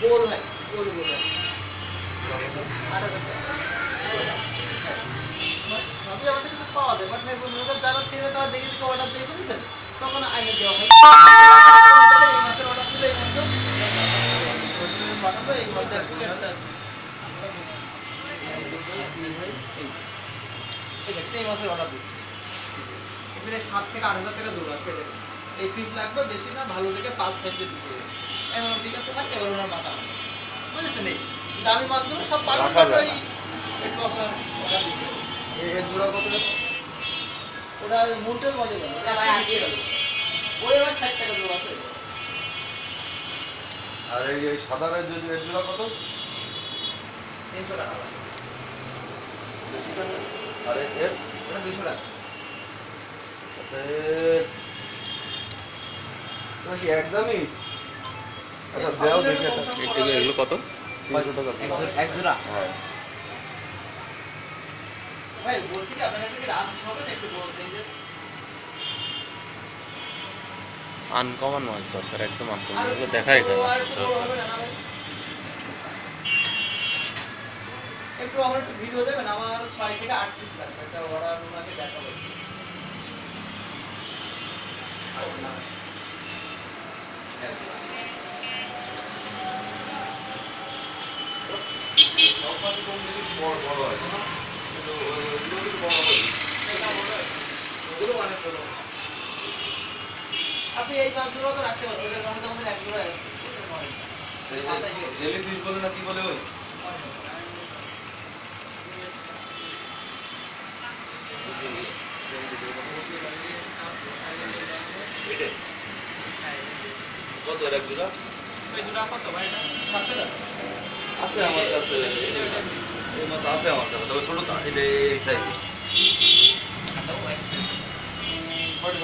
গোল কাছে পাওয়া যায় বাট ভাই বন্ধুরা যারা ছেড়ে তারা দেখে অর্ডার দিয়ে বুঝেছেন তখন আইনে দেওয়া হয় অর্ডার মাসে এই মাসের অর্ডার দিচ্ছি। এখানে সাত থেকে আট হাজার টাকা দূর আছে এই পিস লাগবে বেশি না ভালো দেখে পাঁচ ছয়টা দিতে এমন ঠিক আছে ভাই এবার ওনার মাথা বুঝেছেন এই দামি মাছগুলো সব পালন রাখা করলেই একটু আপনার অর্ডার দিতে এর জোড়া কত ওটা মজা ওটা ভাই ওই ষাট টাকা দূর আছে। আর এই এই সাদা রাইস যদি এর জোড়া কত? তিনশো টাকা। আর এর ওটা দুশো টাকা। আচ্ছা এর একদমই? আচ্ছা দেও দেখে এটা। এগুলো এগুলো কত? পাঁচশো টাকা। এক জোড়া হ্যাঁ। ভাই বলছি কি আপনার কাছে রাত হবে না একটু বলতে যে আনকমন মাছ দরকার একদম আনকমন। দেখাই যায় না আর একটু আমার একটু ভিডিও দেবেন আমার ছয় থেকে আট পিস লাগবে একটা অর্ডার ওনাকে দেখাবো। বড় বড় হয় কিন্তু বড় হয় অনেক বড় আপনি এই মাছগুলো তো রাখতে পারেন ওদের আমাদের আমাদের এক জোড়া আছে। জেলি ফিশ বলে না কি বলে ওই? কত এক জোড়া ওই জোড়া কত ভাই এটা সাতশো টাকা আছে আমার কাছে এই মাছ আছে আমার কাছে তবে ছোটটা এটা এই সাইজ দাও, এক কত